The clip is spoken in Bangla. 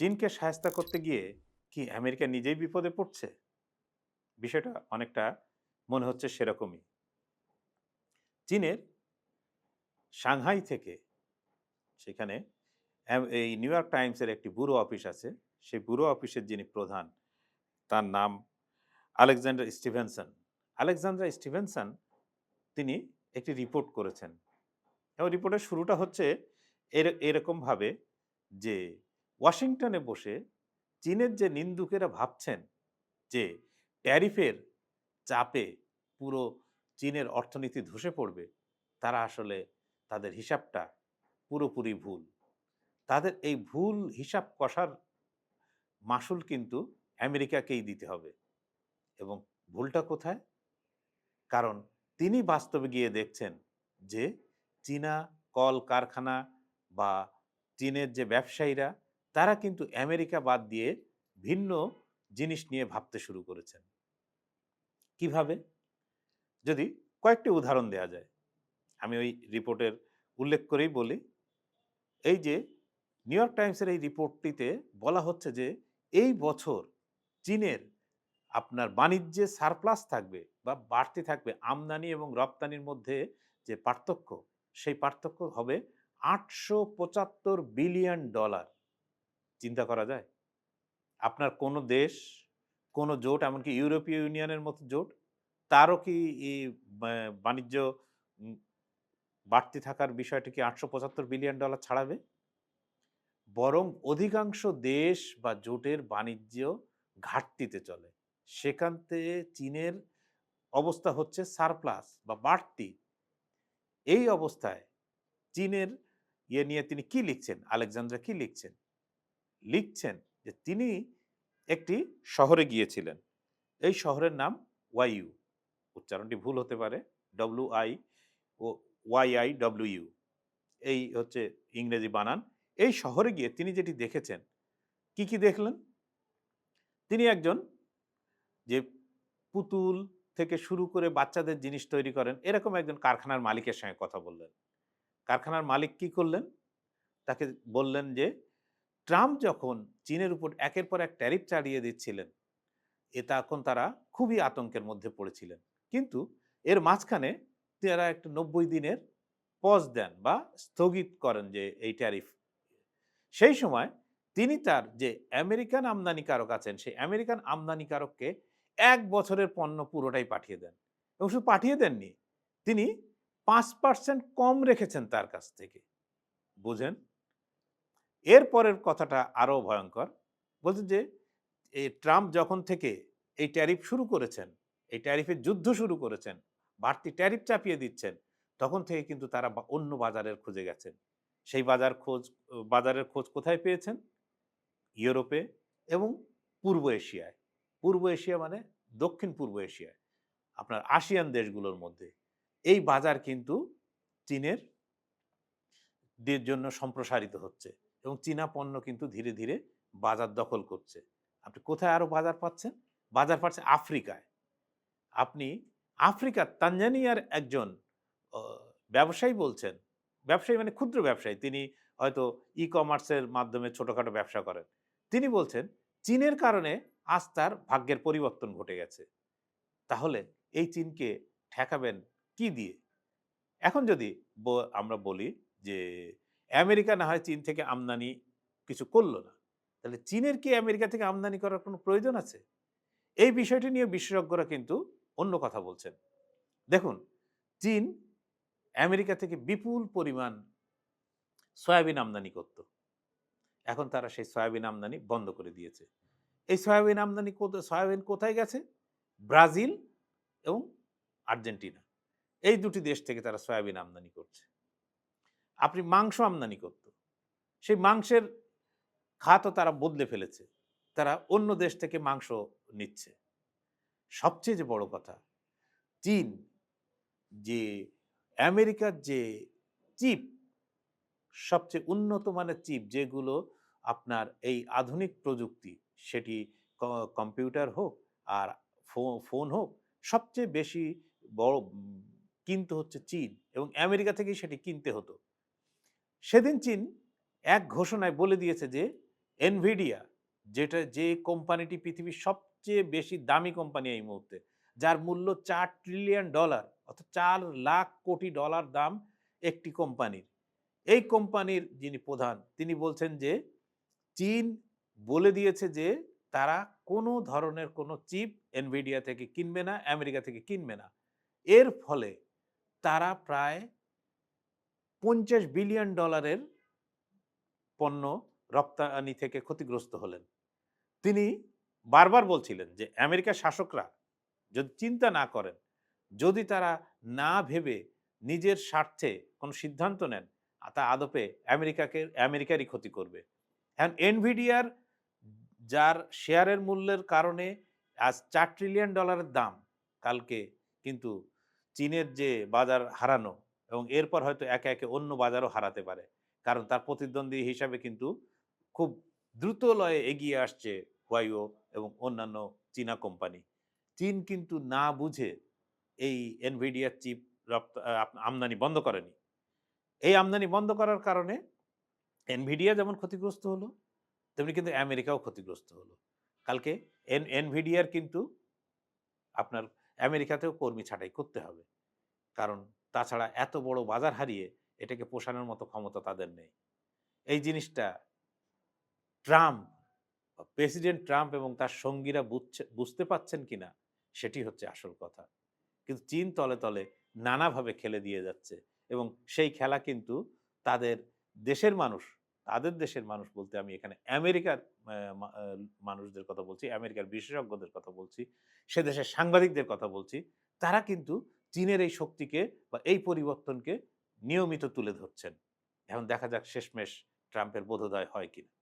চীনকে সাহায্য করতে গিয়ে কি আমেরিকা নিজেই বিপদে পড়ছে? বিষয়টা অনেকটা মনে হচ্ছে সেরকমই। চীনের সাংহাই থেকে সেখানে এই নিউ ইয়র্ক টাইমসের একটি ব্যুরো অফিস আছে। সেই ব্যুরো অফিসের যিনি প্রধান, তার নাম আলেকজান্ডার স্টিভেনসন। আলেকজান্ডার স্টিভেনসন তিনি একটি রিপোর্ট করেছেন। এবং রিপোর্টের শুরুটা হচ্ছে এর, এরকমভাবে যে ওয়াশিংটনে বসে চীনের যে নিন্দুকেরা ভাবছেন যে ট্যারিফের চাপে পুরো চীনের অর্থনীতি ধসে পড়বে, তারা আসলে তাদের হিসাবটা পুরোপুরি ভুল। তাদের এই ভুল হিসাব কষার মাসুল কিন্তু আমেরিকাকেই দিতে হবে। এবং ভুলটা কোথায়? কারণ তিনি বাস্তবে গিয়ে দেখছেন যে চীনা কল কারখানা বা চীনের যে ব্যবসায়ীরা তারা কিন্তু আমেরিকা বাদ দিয়ে ভিন্ন জিনিস নিয়ে ভাবতে শুরু করেছেন। কীভাবে? যদি কয়েকটি উদাহরণ দেওয়া যায়। আমি ওই রিপোর্টের উল্লেখ করেই বলি। এই যে, নিউ ইয়র্ক টাইমসের এই রিপোর্টটিতে বলা হচ্ছে যে, এই বছর চীনের আপনার বাণিজ্যে সারপ্লাস থাকবে বা বাড়তি থাকবে। আমদানি এবং রপ্তানির মধ্যে যে পার্থক্য, সেই পার্থক্য হবে আটশো পঁচাত্তর বিলিয়ন ডলার। চিন্তা করা যায়? আপনার কোনো দেশ, কোনো জোট, এমনকি ইউরোপীয় ইউনিয়নের মতো জোট, তারও কি বাণিজ্য বাড়তি থাকার বিষয়টি কি আটশো পঁচাত্তর বিলিয়ন ডলার ছাড়াবে? বরং অধিকাংশ দেশ বা জোটের বাণিজ্য ঘাটতিতে চলে। সেখান থেকে চীনের অবস্থা হচ্ছে সারপ্লাস বা বাড়তি। এই অবস্থায় চীনের ইয়ে নিয়ে তিনি কি লিখছেন? আলেকজান্দ্রা কি লিখছেন? লিখছেন যে তিনি একটি শহরে গিয়েছিলেন। এই শহরের নাম ওয়াইউ উচ্চারণটি ভুল হতে পারে। W I O Y I W U. এই হচ্ছে ইংরেজি বানান। এই শহরে গিয়ে তিনি যেটি দেখেছেন, কি কি দেখলেন? তিনি একজন যে পুতুল থেকে শুরু করে বাচ্চাদের জিনিস তৈরি করেন, এরকম একজন কারখানার মালিকের সঙ্গে কথা বললেন। কারখানার মালিক কি করলেন? তাকে বললেন যে ট্রাম্প যখন চীনের উপর একের পর এক ট্যারিফ চালিয়ে দিচ্ছিলেন, এ তখন তারা খুবই আতঙ্কের মধ্যে পড়েছিলেন। কিন্তু এর মাঝখানে তারা একটা নব্বই দিনের পজ দেন বা স্থগিত করেন যে এই ট্যারিফ। সেই সময় তিনি তার যে আমেরিকান আমদানিকারক আছেন, সেই আমেরিকান আমদানিকারককে এক বছরের পণ্য পুরোটাই পাঠিয়ে দেন এবং শুধু পাঠিয়ে দেননি, তিনি পাঁচ পার্সেন্ট কম রেখেছেন তার কাছ থেকে। বুঝেন? এরপরের কথাটা আরও ভয়ঙ্কর। বলছেন যে এই ট্রাম্প যখন থেকে এই ট্যারিফ শুরু করেছেন, এই ট্যারিফের যুদ্ধ শুরু করেছেন, বাড়তি ট্যারিফ চাপিয়ে দিচ্ছেন, তখন থেকে কিন্তু তারা অন্য বাজারের খুঁজে গেছেন। সেই বাজার খোঁজ বাজারের খোঁজ কোথায় পেয়েছেন? ইউরোপে এবং পূর্ব এশিয়ায়। পূর্ব এশিয়া মানে দক্ষিণ পূর্ব এশিয়ায়, আপনার আসিয়ান দেশগুলোর মধ্যে। এই বাজার কিন্তু চীনের জন্য সম্প্রসারিত হচ্ছে। এবং চীনা পণ্য কিন্তু ধীরে ধীরে বাজার দখল করছে। আপনি কোথায় আরও বাজার পাচ্ছেন? বাজার পাচ্ছেন আফ্রিকায়। আপনি আফ্রিকার তানজানিয়ার একজন ব্যবসায়ী বলছেন। ব্যবসায়ী মানে ক্ষুদ্র ব্যবসায়ী। তিনি হয়তো ই কমার্সের মাধ্যমে ছোটোখাটো ব্যবসা করেন। তিনি বলছেন, চীনের কারণে আজ তার ভাগ্যের পরিবর্তন ঘটে গেছে। তাহলে এই চীনকে ঠেকাবেন কি দিয়ে? এখন যদি আমরা বলি যে আমেরিকা না হয় চীন থেকে আমদানি কিছু করল না। তাহলে চীনের কি আমেরিকা থেকে আমদানি করার কোনো প্রয়োজন আছে? এই বিষয়টি নিয়ে বিশেষজ্ঞরা কিন্তু অন্য কথা বলছেন। দেখুন, চীন আমেরিকা থেকে বিপুল পরিমাণ সয়াবিন আমদানি করত। এখন তারা সেই সয়াবিন আমদানি বন্ধ করে দিয়েছে। এই সয়াবিন আমদানি সয়াবিন কোথায় গেছে? ব্রাজিল এবং আর্জেন্টিনা। এই দুটি দেশ থেকে তারা সয়াবিন আমদানি করছে। আপনি মাংস আমদানি করত। সেই মাংসের খাতও তারা বদলে ফেলেছে। তারা অন্য দেশ থেকে মাংস নিচ্ছে। সবচেয়ে যে বড় কথা, চীন যে আমেরিকার যে চিপ, সবচেয়ে উন্নত মানের চিপ যেগুলো আপনার এই আধুনিক প্রযুক্তি, সেটি কম্পিউটার হোক আর ফোন হোক, সবচেয়ে বেশি বড় কিনতে হচ্ছে চীন এবং আমেরিকা থেকেই সেটি কিনতে হতো। সেদিন চীন এক ঘোষণায় বলে দিয়েছে যে এনভিডিয়া যেটা যে কোম্পানিটি পৃথিবীর সবচেয়ে বেশি দামি কোম্পানি এই মুহূর্তে, যার মূল্য চার ট্রিলিয়ন ডলার অর্থাৎ চার লাখ কোটি ডলার দাম একটি কোম্পানির। এই কোম্পানির যিনি প্রধান, তিনি বলছেন যে, চীন বলে দিয়েছে যে, তারা কোনো ধরনের কোনো চিপ এনভিডিয়া থেকে কিনবে না আমেরিকা থেকে কিনবে না। এর ফলে তারা প্রায় পঞ্চাশ বিলিয়ন ডলারের পণ্য রপ্তানি থেকে ক্ষতিগ্রস্ত হলেন। তিনি বারবার বলছিলেন যে, আমেরিকার শাসকরা যদি চিন্তা না করেন, যদি তারা না ভেবে নিজের স্বার্থে কোনো সিদ্ধান্ত নেন, তা আদপে আমেরিকাকে, আমেরিকারই ক্ষতি করবে। এখন এনভিডিয়ার যার শেয়ারের মূল্যের কারণে আজ চার ট্রিলিয়ন ডলারের দাম কালকে কিন্তু চীনের যে বাজার হারানো এবং এরপর হয়তো একে একে অন্য বাজারও হারাতে পারে। কারণ তার প্রতিদ্বন্দ্বী হিসাবে কিন্তু খুব দ্রুত লয়ে এগিয়ে আসছে হুয়াইও এবং অন্যান্য চীনা কোম্পানি। চীন কিন্তু না বুঝে এই এনভিডিয়ার চিপ রপ্ত আমদানি বন্ধ করেনি। এই আমদানি বন্ধ করার কারণে এনভিডিয়া যেমন ক্ষতিগ্রস্ত হলো, তেমনি কিন্তু আমেরিকাও ক্ষতিগ্রস্ত হলো। কালকে এন এনভিডিয়ার কিন্তু আপনার আমেরিকাতেও কর্মী ছাঁটাই করতে হবে। কারণ তাছাড়া এত বড় বাজার হারিয়ে এটাকে পোষানোর মতো ক্ষমতা তাদের নেই। এই জিনিসটা ট্রাম্প, প্রেসিডেন্ট ট্রাম্প এবং তার সঙ্গীরা বুঝছে, বুঝতে পাচ্ছেন কিনা সেটি হচ্ছে আসল কথা। কিন্তু চীন তলে তলে নানাভাবে খেলে দিয়ে যাচ্ছে এবং সেই খেলা কিন্তু তাদের দেশের মানুষ, তাদের দেশের মানুষ বলতে আমি এখানে আমেরিকার মানুষদের কথা বলছি, আমেরিকার বিশেষজ্ঞদের কথা বলছি, সে দেশের সাংবাদিকদের কথা বলছি, তারা কিন্তু চীনের এই শক্তিকে বা এই পরিবর্তনকে নিয়মিত তুলে ধরছেন। এখন দেখা যাক শেষমেশ ট্রাম্পের বোধোদয় হয় কিনা।